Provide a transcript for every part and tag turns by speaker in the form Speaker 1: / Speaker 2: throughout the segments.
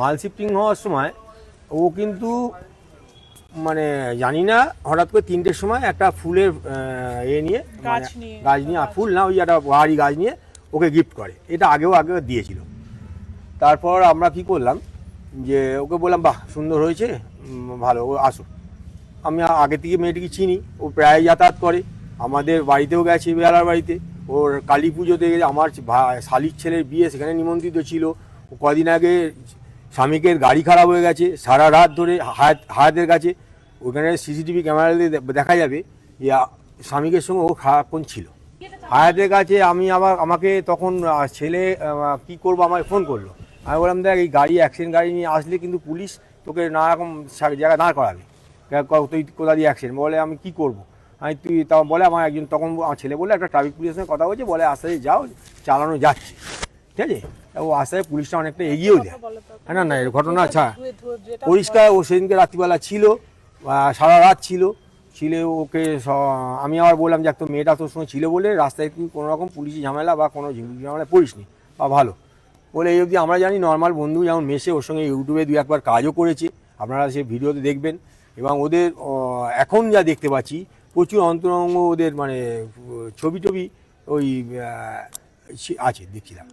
Speaker 1: মাল শিফটিং হওয়ার সময় ও কিন্তু মানে জানি না হঠাৎ করে তিনটের সময় একটা ফুলের এ নিয়ে
Speaker 2: গাছ
Speaker 1: মানে
Speaker 2: নিয়ে।
Speaker 1: ফুল না ওই একটা বাহারি গাছ নিয়ে ওকে গিফট করে। এটা আগেও আগে দিয়েছিল। তারপর আমরা কি করলাম যে ওকে বললাম বাহ সুন্দর হয়েছে ভালো ও আসো আমি আগে থেকে মেয়েটিকে চিনি ও প্রায় যাতায়াত করে। আমাদের বাড়িতেও গেছে বেহালার বাড়িতে। ওর কালী পুজোতে আমার শালির ছেলের বিয়ে সেখানে নিমন্ত্রিত ছিল। ও কদিন আগে স্বামীকের গাড়ি খারাপ হয়ে গেছে, সারা রাত ধরে হায়াত, হায়াতের কাছে। ওখানে সিসিটিভি ক্যামেরাতে দেখা যাবে ইয়া স্বামীকের সঙ্গে ও খারাপক্ষণ ছিল। হায়াতের কাছে আমি আবার, আমাকে তখন ছেলে কি করব আমাকে ফোন করল। আমি বললাম, দেখ, এই গাড়ি অ্যাক্সিডেন্ট গাড়ি নিয়ে আসলে কিন্তু পুলিশ তোকে নানা রকম সা- জায়গায় দাঁড় করাবে। তুই কোথা দিয়ে অ্যাক্সিডেন্ট বলে, আমি কি করব? আমি তুই তখন বলে আমার একজন, তখন আমার ছেলে বলে একটা ট্রাফিক পুলিশের সঙ্গে কথা বলছে, বলে আস্তে যাও, চালানো যাচ্ছে। ঠিক আছে? তা ও আস্তে পুলিশটা অনেকটা এগিয়েও দেয় হ্যাঁ, না না এর ঘটনা আচ্ছা। পরিষ্কার ও সেদিনকে রাত্রিবেলা ছিল সারা রাত ছিল। ছিল ওকে আমি আবার বললাম যে তো মেয়েটা তোর সঙ্গে ছিল বলে রাস্তায় তুই কোনো রকম পুলিশি ঝামেলা বা কোনো ঝামেলা পড়িসনি বা ভালো। বলে এই অবধি আমরা জানি নর্মাল বন্ধু যেমন মেশে ওর সঙ্গে ইউটিউবে দু একবার কাজও করেছে। আপনারা সে ভিডিওতে দেখবেন। এবং ওদের এখন যা দেখতে পাচ্ছি প্রচুর অন্তরঙ্গ ওদের মানে ছবি টবি ওই আছে দেখছিলাম।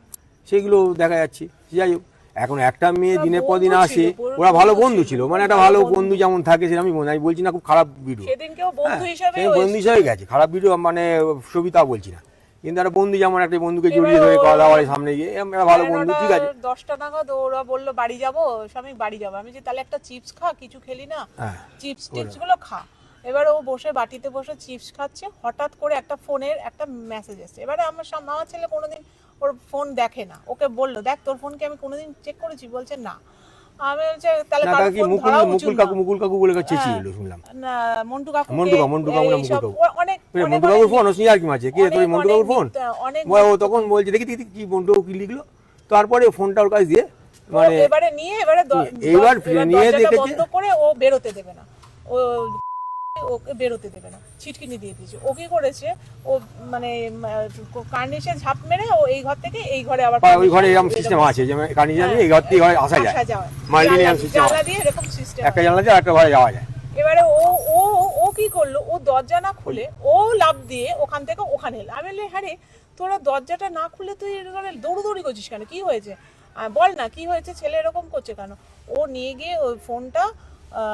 Speaker 1: সেগুলো দেখা যাচ্ছে। যাই হোক এখন একটা মেয়ে দিনের পর দিন আসে ওরা ভালো
Speaker 2: বন্ধু ছিল,
Speaker 1: মানে একটা
Speaker 2: ভালো বন্ধু।
Speaker 1: যেমন থাকে আমি বলি- আমি বলছি না খুব খারাপ ভিডিও
Speaker 2: বন্ধু হিসাবে
Speaker 1: হ্যাঁ, বন্ধু হিসাবে গেছে খারাপ ভিডিও মানে সবিতা বলছি না। কিন্তু একটা বন্ধু যেমন একটা বন্ধুকে জড়িয়ে ধরে
Speaker 2: ও-
Speaker 1: কথা বলে সামনে গিয়ে একটা ভালো বন্ধু ঠিক আছে।
Speaker 2: দশটা নাগাদ ওরা বলল বাড়ি যাব? স্বামী বাড়ি যাব। আমি যে তাহলে একটা চিপস খা কিছু খেলি না?
Speaker 1: হ্যাঁ
Speaker 2: চিপস টিপসগুলো খা। এবার ও বসে বাটিতে বসে চিপস খাচ্ছে হঠাৎ করে একটা ফোনের একটা মেসেজ এসছে। এবারে আমার আমার ছেলে কোনোদিন ওর ফোন দেখে না। ওকে বলল দেখ তোর ফোনকে আমি কোনোদিন চেক করেছি। বলছে না। আমি তাহলে ফোন ধরা
Speaker 1: মুকুল কাকু মুকুল কাকু বলে চেঁচিয়ে
Speaker 2: হ্যাঁ।
Speaker 1: শুনলাম।
Speaker 2: না মন্টু কাকু
Speaker 1: মন্টু কাকু, মন্টু কাকু না মুকুল কাকু?
Speaker 2: অনেক
Speaker 1: মন্টু কাকুর ফোন ও আর কি মাঝে কে তোর
Speaker 2: অনেক,
Speaker 1: মন্টু
Speaker 2: অনেক
Speaker 1: কাকুর ফোন
Speaker 2: অনেক
Speaker 1: ও ও তখন বলছে দেখি দেখি কি মন্টু কি লিখলো? তারপরে ফোনটা ওর কাছে দিয়ে মানে
Speaker 2: এবারে নিয়ে এবারে এবার
Speaker 1: নিয়ে দেখেছে-
Speaker 2: বন্ধ করে ও বেরোতে দেবে না। ও ওকে বেরোতে দেবে না ছিটকিনি দিয়ে দিয়েছে। ও কি করেছে? ও মানে কার্নিশে ঝাঁপ মেরে ও এই ঘর থেকে এই ঘরে আবার
Speaker 1: ওই ঘরে এরকম
Speaker 2: এরকম
Speaker 1: সিস্টেম আছে যে কানি জানি এই ঘর থেকে ঘরে আসা যায়।
Speaker 2: যাওয়া
Speaker 1: মাল্টিনিয়াম
Speaker 2: জানলা-
Speaker 1: সিস্টেম
Speaker 2: জানলা দিয়ে এরকম সিস্টেম
Speaker 1: একটা জানলা দিয়ে একটা ঘরে যাওয়া যায়।
Speaker 2: এবারে ও ও ও কি করল? ও দরজা না খুলে ও লাভ দিয়ে ওখান থেকে ওখানে এলো। আমি হ্যাঁ রে তোরা দরজাটা না খুলে তুই এখানে দৌড়দৌড়ি করছিস কেন? কি হয়েছে? বল না কি হয়েছে? ছেলে এরকম করছে কেন? ও নিয়ে গিয়ে ওই ফোনটা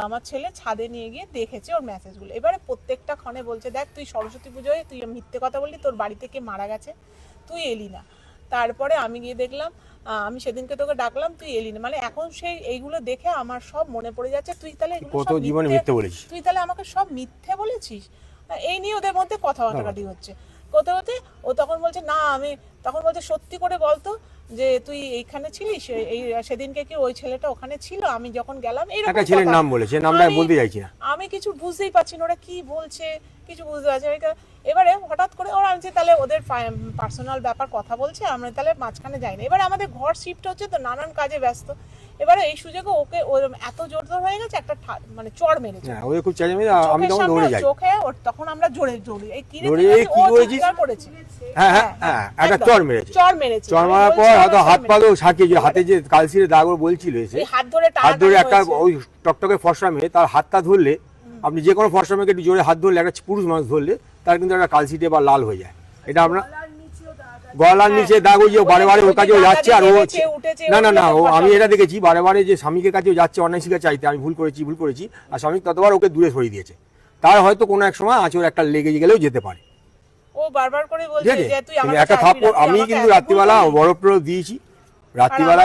Speaker 2: আমার ছেলে ছাদে নিয়ে গিয়ে দেখেছে ওর মেসেজগুলো এবারে প্রত্যেকটা ক্ষণে বলছে দেখ তুই সরস্বতী পুজোয় তুই মিথ্যে কথা বললি তোর বাড়িতে কে মারা গেছে তুই এলি না। তারপরে আমি গিয়ে দেখলাম আমি সেদিনকে তোকে ডাকলাম তুই এলি না। মানে এখন সেই এইগুলো দেখে আমার সব মনে পড়ে যাচ্ছে তুই তাহলে
Speaker 1: কত জীবনে
Speaker 2: মিথ্যে-
Speaker 1: মিথ্যে বলেছিস?
Speaker 2: তুই তাহলে আমাকে সব মিথ্যে বলেছিস? এই নিয়ে ওদের মধ্যে কথা কাটাকাটি হচ্ছে। কোথা হতে ও তখন বলছে না আমি তখন বলছে সত্যি করে বলতো যে তুই এইখানে ছিলিস? এই- সেদিনকে কি ওই ছেলেটা ওখানে ছিল? আমি যখন গেলাম এরকম
Speaker 1: একটা ছেলের। নাম বলেছে নামটা বলতে চাইছি না।
Speaker 2: আমি কিছু বুঝতেই পারছি না ওরা কি বলছে কিছু বুঝতে পারছি না। এবারে হঠাৎ করে ওরা আমি তাহলে ওদের পার্সোনাল ব্যাপার কথা বলছে আমরা তাহলে মাঝখানে যাই না। এবার আমাদের ঘর শিফট হচ্ছে তো নানান কাজে ব্যস্ত। এবারে এই সুযোগে ওকে ওর এত জোর জোর হয়ে গেছে একটা মানে চড় মেরেছে।
Speaker 1: হ্যাঁ খুব চাই আমি আমি তখন দৌড়ে যাই।
Speaker 2: চোখে ওর তখন আমরা জোরে জোরে এই
Speaker 1: কি
Speaker 2: ও
Speaker 1: করেছিস? হ্যাঁ হ্যাঁ হ্যাঁ একটা। চর মেরেছে।
Speaker 2: চর মেরেছে।
Speaker 1: চর
Speaker 2: আমি
Speaker 1: মারার পর হয়তো হাত। পাকেও সাকিয়ে যে হাতে যে কালসিরে দাগ বলছিল এসে
Speaker 2: হাত ধরে
Speaker 1: হাত ধরে একটা ওই টকটকে ফর্সা মেয়ে তার হাতটা ধরলে আপনি যে কোনো ফর্সা মেয়েকে একটু জোরে হাত ধরলে একটা পুরুষ মানুষ ধরলে তার কিন্তু একটা কালসিটে বা লাল হয়ে যায়। এটা আমরা গলার নিচে দাগ ওই যে বারে বারে ওর কাছে ও যাচ্ছে আর ও না না না ও আমি এটা দেখেছি বারে বারে যে স্বামীকে কাছে ও যাচ্ছে অন্যায় চাইতে আমি ভুল করেছি ভুল করেছি আর স্বামী ততবার ওকে দূরে সরিয়ে দিয়েছে। তার হয়তো কোনো এক সময় আঁচড় একটা লেগে গেলেও যেতে পারে।
Speaker 2: ও বারবার করে
Speaker 1: ঠিক
Speaker 2: বলছে
Speaker 1: আছে?
Speaker 2: যে তুই আমার
Speaker 1: একটা থাপ্পড় আমি কিন্তু রাত্রিবেলা বরফ দিয়েছি। রাত্রিবেলা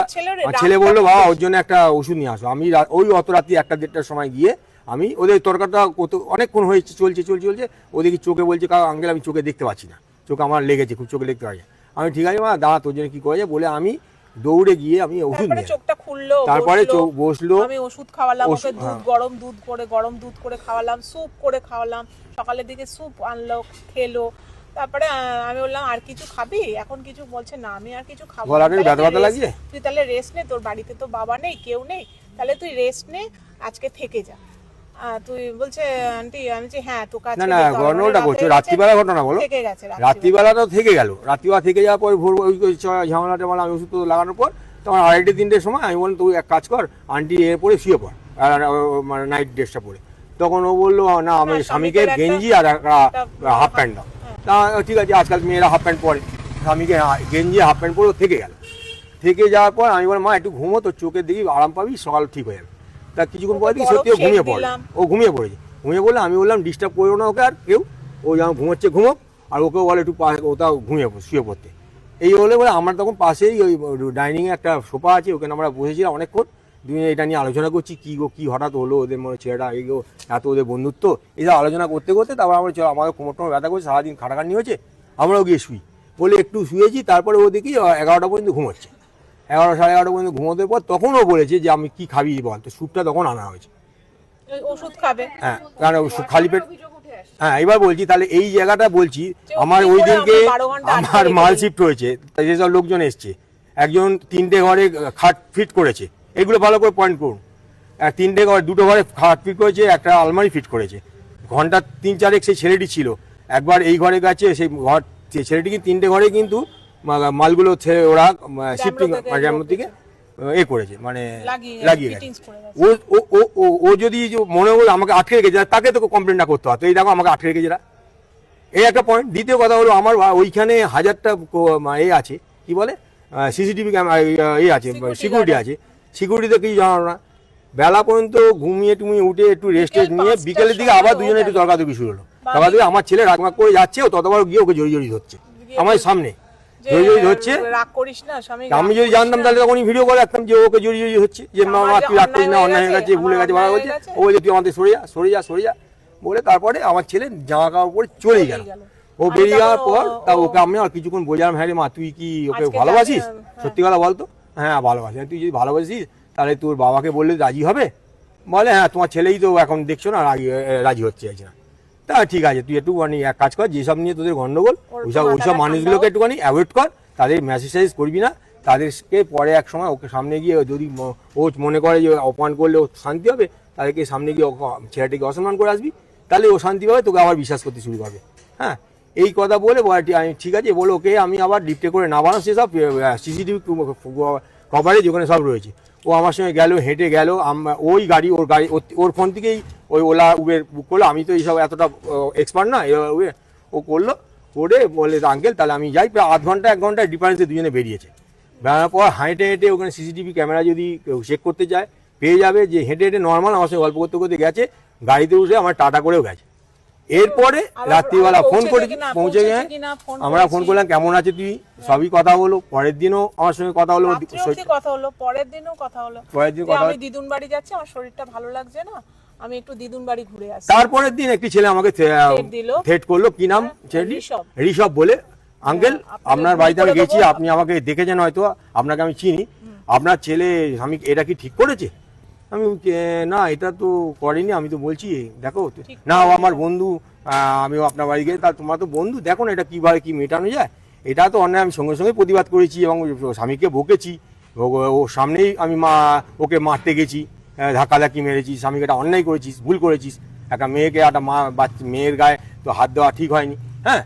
Speaker 1: ছেলে বলল বাবা ওর জন্য একটা ওষুধ নিয়ে আসো। আমি ওই অত রাত্রি একটা দেড়টার সময় গিয়ে আমি ওদের তরকারটা কত অনেকক্ষণ হয়েছে চলছে চলছে চলছে। ওদেরকে চোখে বলছে কাউ আঙ্কেল আমি চোখে দেখতে পাচ্ছি না। চোখে আমার লেগেছে খুব চোখে দেখতে পাচ্ছি। আমি ঠিক আছে মা দাঁড়া তোর জন্য কি করে যায়? বলে আমি দৌড়ে গিয়ে আমি ওষুধ নিয়ে
Speaker 2: চোখটা খুললো
Speaker 1: তারপরে
Speaker 2: বসল।
Speaker 1: চোখ বসল।
Speaker 2: আমি ওষুধ খাওয়ালাম ওকে দুধ
Speaker 1: হ্যাঁ।
Speaker 2: গরম দুধ করে গরম দুধ করে খাওয়ালাম স্যুপ করে খাওয়ালাম সকালের দিকে স্যুপ আনলো খেলো। তারপরে আমি বললাম আর কিছু খাবি? এখন কিছু বলছে না আমি আর কিছু খাব
Speaker 1: ব্যথা
Speaker 2: তুই
Speaker 1: ব্যথা লাগছে?
Speaker 2: তুই তাহলে রেস্ট নে তোর বাড়িতে তো বাবা নেই কেউ নেই। তাহলে তুই রেস্ট নে আজকে থেকে যা। তুই বলছে আন্টি আমি বলছি হ্যাঁ
Speaker 1: না না করছ রাত্রিবেলা ঘটনা বলো।
Speaker 2: থেকে গেছে রাত্রিবেলা।
Speaker 1: তো থেকে গেল। রাত্রিবেলা থেকে যাওয়ার পর ভোর ওই ঝামেলা টামেলা আমি ওষুধ তো লাগানোর পর তখন আড়াইটে তিনটের সময় আমি বললাম তুই এক কাজ কর আন্টি এর পরে শুয়ে পড় আর মানে নাইট ড্রেসটা পরে তখন ও বলল না আমি
Speaker 2: হ্যাঁ,
Speaker 1: স্বামীকে গেঞ্জি আর হাফ প্যান্ট দাও। তা ঠিক আছে আজকাল মেয়েরা হাফ প্যান্ট পরে। স্বামীকে গেঞ্জি হাফ প্যান্ট পরে থেকে গেল। থেকে যাওয়ার পর আমি বললাম মা একটু ঘুমো তোর চোখের দিকে আরাম পাবি সকাল ঠিক হয়ে যাবে। তা কিছুক্ষণ পরে দেখি সত্যি ও ঘুমিয়ে পড়ে। ও ঘুমিয়ে পড়েছে। ঘুমিয়ে পড়লে আমি বললাম ডিস্টার্ব করো না ওকে আর কেউ। ও যেমন ঘুমাচ্ছে ঘুমোক। আর ওকেও বলে একটু পা- ওটাও ঘুমিয়ে শুয়ে পড়তে। এই হলে বলে আমার তখন পাশেই ওই ডাইনিংয়ে একটা সোফা আছে ওখানে আমরা বসেছিলাম অনেকক্ষণ। দুজনে এটা নিয়ে আলোচনা করছি কী গো কী হঠাৎ হলো ওদের মনে ছেলেটা এই গো এত ওদের বন্ধুত্ব? এইসব আলোচনা করতে করতে তারপর আমরা চলো আমাদের কোমর টোমর ব্যথা করছে সারাদিন খাটাখাটনি হয়েছে আমরাও গিয়ে শুই। বলে একটু শুয়েছি তারপরে ও দেখি এগারোটা পর্যন্ত ঘুমোচ্ছে। এগারো সাড়ে এগারো পর্যন্ত ঘুমোতে পর তখনও বলেছে যে আমি কি খাবি বল তো স্যুপটা তখন আনা হয়েছে।
Speaker 2: ওষুধ খাবে।
Speaker 1: হ্যাঁ কারণ খালি পেট হ্যাঁ এবার বলছি তাহলে এই জায়গাটা বলছি আমার ওই দিনকে
Speaker 2: আমরা
Speaker 1: মাল শিফট হয়েছে যেসব লোকজন এসছে একজন তিনটে ঘরে খাট ফিট করেছে এগুলো ভালো করে পয়েন্ট করুন। এক তিনটে ঘরে দুটো ঘরে খাট ফিট করেছে একটা আলমারি ফিট করেছে। ঘণ্টা তিন চারেক সেই ছেলেটি ছিল একবার এই ঘরে গেছে সেই ঘর সেই ছেলেটি কি তিনটে ঘরে কিন্তু মালগুলো ছেড়ে ওরা শিফটিং
Speaker 2: লোক
Speaker 1: থেকে এ করেছে মানে
Speaker 2: লাগিয়ে।
Speaker 1: ও ও ও ও- যদি যে মনে হলো আমাকে আটকে রেখেছে তাকে তো কমপ্লেনটা করতে হতো এই দেখো আমাকে আটকে রেখেছে। এই একটা পয়েন্ট দ্বিতীয় কথা হলো আমার ওইখানে হাজারটা এ আছে কি বলে? সিসিটিভি ক্যামেরা এ আছে সিকিউরিটি আছে। সিকিউরিটিতে কিছু জানানো না। বেলা পর্যন্ত ঘুমিয়ে টুমিয়ে উঠে একটু রেস্ট নিয়ে বিকেলের দিকে আবার দুজনে একটু। তর্কাতর্কি শুরু হলো। তর্কাতর্কি আমার ছেলে রাগমাগ করে যাচ্ছে ও ততবার গিয়ে ওকে জড়ি জড়ি ধরছে। আমার সামনে।
Speaker 2: যে
Speaker 1: জড়ি জড়ি
Speaker 2: রাগ করিস না স্বামী
Speaker 1: আমি যদি জানতাম তাহলে তখনই ভিডিও করে রাখতাম যে ওকে জড়িয়ে জড়িয়ে হচ্ছে যে মা
Speaker 2: আমার
Speaker 1: মা
Speaker 2: যে
Speaker 1: তুই রাগ করিস না
Speaker 2: অন্যায়
Speaker 1: অন্যায় হয়ে গেছে ভুলে গেছে ভালো
Speaker 2: অন্যায়
Speaker 1: হচ্ছে
Speaker 2: গেছে।
Speaker 1: ও বলছে তুই আমাদের সরে যা সরে যা সরে যা। বলে তারপরে আমার ছেলে জামা কাপড় পরে চলেই গেল। ও বেরিয়ে যাওয়ার পর তা ওকে আমি আর কিছুক্ষণ বোঝালাম হ্যাঁ রে মা তুই কি ওকে ভালোবাসিস?
Speaker 2: হ্যাঁ।
Speaker 1: সত্যি কথা বলতো? হ্যাঁ ভালোবাসি। তুই যদি ভালোবাসিস তাহলে তোর বাবাকে বললে রাজি হবে? বলে হ্যাঁ তোমার ছেলেই তো এখন দেখছ না রাজি রাজি হচ্ছে না তা ঠিক আছে তুই একটু মানে এক কাজ কর যেসব নিয়ে তোদের গন্ডগোল ওইসব ওইসব মানুষগুলোকে একটুখানি অ্যাভয়েড কর তাদের মেসেজ টেসেজ করবি না তাদেরকে পরে এক সময় ওকে সামনে গিয়ে যদি ও মনে করে যে অপমান করলে ও শান্তি হবে তাদেরকে সামনে গিয়ে ছেলেটিকে অসম্মান করে আসবি তাহলে ও শান্তি পাবে তোকে আবার বিশ্বাস করতে শুরু করবে। হ্যাঁ এই কথা বলে আমি ঠিক আছে বলে ওকে আমি আবার ডিপটে করে না বানাচ্ছি সব সিসিটিভি কভারেজ ওখানে সব রয়েছে। ও আমার সঙ্গে গেল হেঁটে গেল ওই গাড়ি ওর গাড়ি ওর- ওর ফোন থেকেই ওই ওলা উবের বুক করল। আমি তো এইসব এতটা এক্সপার্ট না এবার উবের ও করল। করে বলে আঙ্কেল তাহলে আমি যাই। প্রায় আধ ঘণ্টা এক ঘণ্টা ডিফারেন্সে দুজনে বেরিয়েছে। বেরোনোর পর হেঁটে হেঁটে ওখানে সিসিটিভি ক্যামেরা যদি কেউ চেক করতে যায় পেয়ে যাবে যে হেঁটে হেঁটে নর্মাল আমার সঙ্গে গল্প করতে করতে গেছে গাড়িতে উঠে আমার টাটা করেও গেছে। এরপরে রাত্রিবেলা ফোন করে পৌঁছে
Speaker 2: কিনা,
Speaker 1: আমরা ফোন করলাম কেমন আছে তুই সবই কথা হলো পরের দিনও আমার সঙ্গে কথা হলো।
Speaker 2: কথা হলো? পরের দিনও কথা হলো।
Speaker 1: পরের দিন কথা হলো।
Speaker 2: দিদুন বাড়ি যাচ্ছি আমার শরীরটা ভালো লাগছে না। আমি একটু দিদুন বাড়ি ঘুরে আসি।
Speaker 1: তারপরের দিন একটি ছেলে আমাকে
Speaker 2: দিল।
Speaker 1: থ্রেট করল। কি নাম?
Speaker 2: হ্যাঁ,
Speaker 1: ছেলেটি?
Speaker 2: ঋষভ।
Speaker 1: বলে। আঙ্কেল আপনার বাড়িতে আমি গেছি আপনি আমাকে দেখেছেন হয়তো আপনাকে আমি চিনি। আপনার ছেলে আমি এটা কি ঠিক করেছে? আমি না এটা তো করেনি আমি তো বলছি দেখো না ও আমার বন্ধু আমিও আপনার বাড়ি গেছি তা তোমার তো বন্ধু দেখো না এটা কীভাবে কি মেটানো যায়? এটা তো অন্যায় আমি সঙ্গে সঙ্গে প্রতিবাদ করেছি এবং স্বামীকে বকেছি। ও- সামনেই আমি মা ওকে মারতে গেছি। ধাক্কাধাক্কি মেরেছি স্বামীকে এটা অন্যায় করেছিস ভুল করেছিস। একটা মেয়েকে একটা মা মেয়ের গায়ে তো হাত দেওয়া ঠিক হয়নি। হ্যাঁ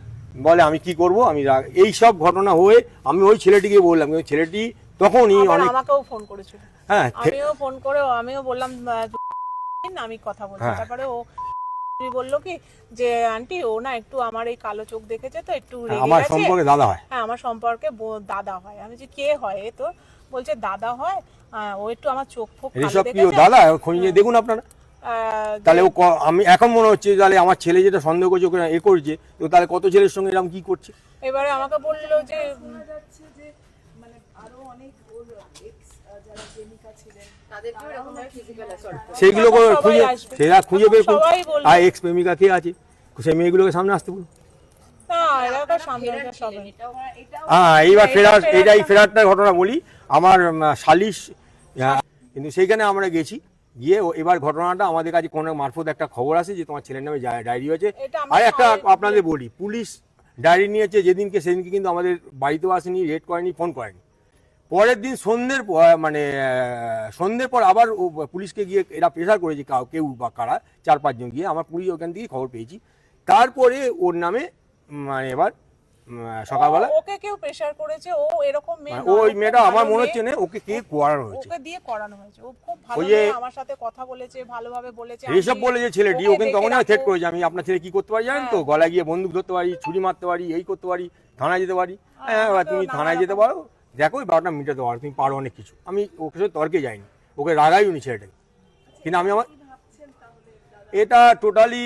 Speaker 1: বলে আমি কি করব? আমি এই সব ঘটনা হয়ে আমি ওই ছেলেটিকে বললাম ছেলেটি তখনই অনেক
Speaker 2: আমাকেও ফোন করেছিল।
Speaker 1: হ্যাঁ
Speaker 2: আমিও ফোন করে আমিও বললাম আমি কথা বলব
Speaker 1: হ্যাঁ।
Speaker 2: তারপরে ও বলল কি যে আন্টি ও না একটু আমার এই কালো চোখ দেখেছে তো একটু
Speaker 1: আমার সম্পর্কে দাদা হয়।
Speaker 2: হ্যাঁ আমার সম্পর্কে দাদা হয়। আমি যে কে হয় তো বলছে দাদা হয় ও একটু আমার চোখ ফোক
Speaker 1: ঋষভ কি ও দাদা? খোঁজ নিয়ে দেখুন আপনারা। তাহলে ও ক- আমি এখন মনে হচ্ছে তাহলে আমার ছেলে যেটা সন্দেহ করছে ওকে এ করছে তো তাহলে কত ছেলের সঙ্গে এরকম কি করছে?
Speaker 2: এবারে আমাকে বলল যে উম,
Speaker 3: যাচ্ছে যে মানে আরও অনেক ওর ex, আহ, যারা প্রেমিকা ছিলেন
Speaker 4: তাদেরকেও এরকম ফিজিক্যাল অ্যাসল্ট
Speaker 1: সেইগুলো খুঁজে। সেরা খুঁজে বের করুন আর এক্স প্রেমিকা কে আছে? সেই মেয়েগুলোকে সামনে আসতে বলুন। হ্যাঁ এইবার ফেরার
Speaker 2: ফেরারটা-
Speaker 1: ফেরারটার ঘটনা বলি। আমার সালিশ কিন্তু সেইখানে আমরা গেছি। গিয়ে এবার ঘটনাটা আমাদের কাছে কোনো মারফত একটা খবর আসে যে তোমার ছেলের নামে ডায়েরি হয়েছে। আর একটা আপনাদের বলি পুলিশ ডায়েরি নিয়েছে যেদিনকে সেদিনকে কিন্তু আমাদের বাড়িতেও আসেনি রেড করেনি ফোন করেনি। পরের দিন সন্ধ্যের পর- মানে সন্ধ্যের পর আবার ও পুলিশকে গিয়ে এরা প্রেশার করেছে কাউ কেউ বা কারা চার পাঁচজন গিয়ে আমার পুলিশ ওখান থেকে খবর পেয়েছি। তারপরে ওর নামে মানে এবার সকালবেলা?
Speaker 2: ওকে কেউ প্রেসার করেছে ও এরকম মেয়ে
Speaker 1: মানে ওই মেয়েটা আমার মনে হচ্ছে না ওকে কে করানো হয়েছে?
Speaker 2: ওকে দিয়ে করানো হয়েছে। ও খুব ভালো
Speaker 1: ওই
Speaker 2: আমার সাথে কথা বলেছে ভালোভাবে বলেছে
Speaker 1: এইসব
Speaker 2: আমি
Speaker 1: বলে যে ছেলেটি ও
Speaker 2: ওকে
Speaker 1: কিন্তু
Speaker 2: দেখে
Speaker 1: তখনই থ্রেট করেছে আমি আপনার ছেলে কি করতে পারি জানেন তো?
Speaker 2: হ্যাঁ।
Speaker 1: গলায় গিয়ে বন্দুক ধরতে পারি ছুরি মারতে পারি এই করতে পারি থানায় যেতে পারি। হ্যাঁ তুমি থানায় যেতে পারো। দেখো ওই ব্যাপারটা মিটাতে পারো তুমি পারো অনেক কিছু। আমি ওকে সাথে তর্কে যাইনি ওকে রাগাই উনি ছেলেটাকে। কিন্তু আমি আমার এটা টোটালি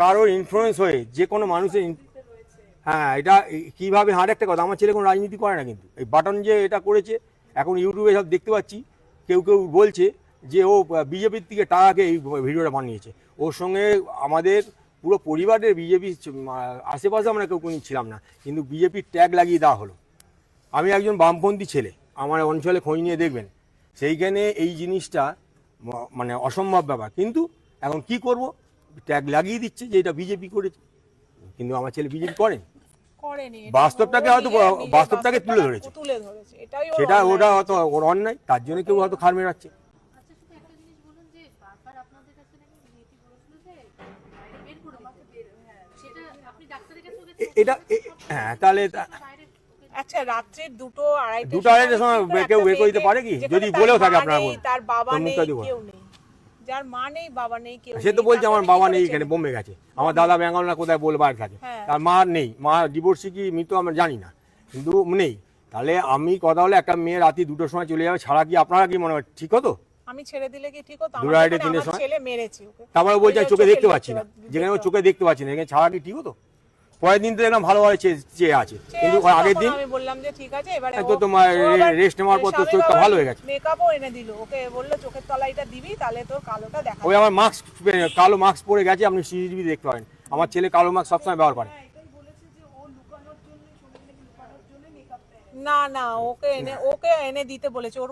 Speaker 1: কারোর ইনফ্লুয়েন্স হয়ে যে কোনো মানুষের হ্যাঁ এটা কীভাবে হার একটা কথা, আমার ছেলে কোনো রাজনীতি করে না কিন্তু। এই বাটন যে এটা করেছে, এখন ইউটিউবে সব দেখতে পাচ্ছি, কেউ কেউ বলছে যে ও বিজেপির থেকে টাকাকে এই ভিডিওটা বানিয়েছে। ওর সঙ্গে আমাদের পুরো পরিবারের বিজেপি আশেপাশে আমরা কেউ কোনো ছিলাম না, কিন্তু বিজেপির ট্যাগ লাগিয়ে দেওয়া হলো। আমি একজন বামপন্থী ছেলে, আমার অঞ্চলে খোঁজ নিয়ে দেখবেন। সেইখানে এই জিনিসটা মানে অসম্ভব ব্যাপার। কিন্তু এখন কি করব? ট্যাগ লাগিয়ে দিচ্ছে যে এটা বিজেপি করেছে। কিন্তু আমার ছেলে বিজেপি করেন।
Speaker 2: করেনি
Speaker 1: বাস্তবটাকে হয়তো বাস্তবটাকে তুলে ধরেছে।
Speaker 2: তুলে ধরেছে এটাই
Speaker 1: সেটা ওটা হয়তো ওর অন্যায় তার জন্য কেউ হয়তো খার মেরাচ্ছে
Speaker 5: আচ্ছা শুধু একটা জিনিস বলুন যে বারবার আপনাদের কাছে নাকি মেয়েটি বলেছিল যে বাইরে বের করে দিতে। সেটা আপনি ডাক্তারের কাছে ওকে
Speaker 1: এ- এটা হ্যাঁ তাহলে
Speaker 2: আচ্ছা রাত্রির দুটো আড়াইটা
Speaker 1: দুটো আড়াইটার সময় কেউ বের করে দিতে পারে কি? যদি বলেও থাকে আপনার আপনারা
Speaker 2: তার বাবা নেই কেউ নেই যার মা নেই বাবা নেই কেউ
Speaker 1: সে তো বলছে আমার বাবা নেই এখানে বোম্বে গেছে। আমার দাদা বেঙ্গল না কোথায় বলবার
Speaker 2: হ্যাঁ।
Speaker 1: তার মা নেই। মা ডিভোর্সি কি মৃত আমরা জানি না। কিন্তু নেই। তাহলে আমি কথা হলে একটা মেয়ে রাতে দুটোর সময় চলে যাবে ছাড়া কি আপনারা কি মনে হয় ঠিক হতো?
Speaker 2: আমি ছেড়ে দিলে কি ঠিক হতো? আমার? ছেলে মেরেছে
Speaker 1: তারপরে বলছে চোখে দেখতে পাচ্ছি না। যেখানে চোখে দেখতে পাচ্ছি না এখানে ছাড়া কি ঠিক হতো? পরের দিন তো ভালোভাবে চেয়ে আছে। কিন্তু আগের দিন
Speaker 2: আমি বললাম যে ঠিক আছে এবারে
Speaker 1: তো তোমার rest নেওয়ার পর তোর চোখটা ভালো হয়ে গেছে।
Speaker 2: মেকআপও এনে দিল। ওকে বলল চোখের তলাইটা দিবি তাহলে তোর কালোটা দেখা
Speaker 1: ওই আমার মাস্ক কালো মাস্ক পরে গেছে আপনি সিসিটিভি দেখতে পারেন আমার ছেলে কালো মাস্ক সবসময় ব্যবহার করে।
Speaker 3: হ্যাঁ
Speaker 2: না না ওকে এনে ওকে এনে দিতে বলেছে। ওর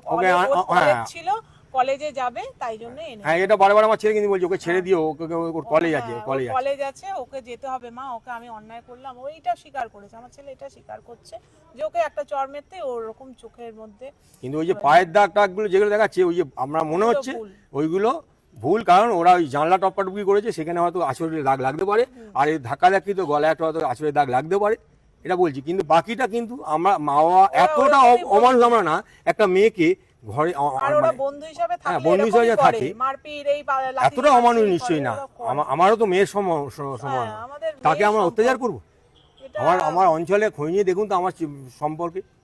Speaker 1: হ্যাঁ।
Speaker 2: ছিল কলেজে যাবে তাই জন্য এনে
Speaker 1: হ্যাঁ এটা বারবার আমার ছেলে কিন্তু বলছে ওকে ছেড়ে দিও ওকে ওর কলেজ আছে
Speaker 2: হ্যাঁ,
Speaker 1: কলেজ আছে।
Speaker 2: কলেজ আছে ওকে যেতে হবে মা ওকে আমি অন্যায় করলাম ও এটা স্বীকার করেছে আমার ছেলে এটা স্বীকার করছে যে ওকে একটা চর মেরতে ওরকম চোখের মধ্যে
Speaker 1: কিন্তু ওই যে পায়ের দাগ টাগগুলো যেগুলো দেখাচ্ছে ওই যে আমরা মনে হচ্ছে ওইগুলো ভুল কারণ ওরা ওই জানলা টপকাটুকি করেছে সেখানে হয়তো আছরের দাগ লাগতে পারে আর এই ধাক্কা ধাক্কি তো গলায় একটা হয়তো আছরের দাগ লাগতে পারে এটা বলছি। কিন্তু বাকিটা কিন্তু আমরা মা বাবা এতটা অমানুষ আমরা না একটা মেয়েকে ঘরে
Speaker 2: আর ওরা
Speaker 1: মানে
Speaker 2: বন্ধু হিসাবে
Speaker 1: হ্যাঁ, বন্ধু হিসাবে। থাকে।
Speaker 2: মারপিট এই
Speaker 1: এতটা অমানুষ নিশ্চয়ই না। আমারও তো মেয়ের সম সমান।
Speaker 2: হ্যাঁ,
Speaker 1: তাকে আমরা অত্যাচার করব?
Speaker 2: করব
Speaker 1: আমার আমার অঞ্চলে খোঁজ নিয়ে দেখুন তো আমার সম্পর্কে।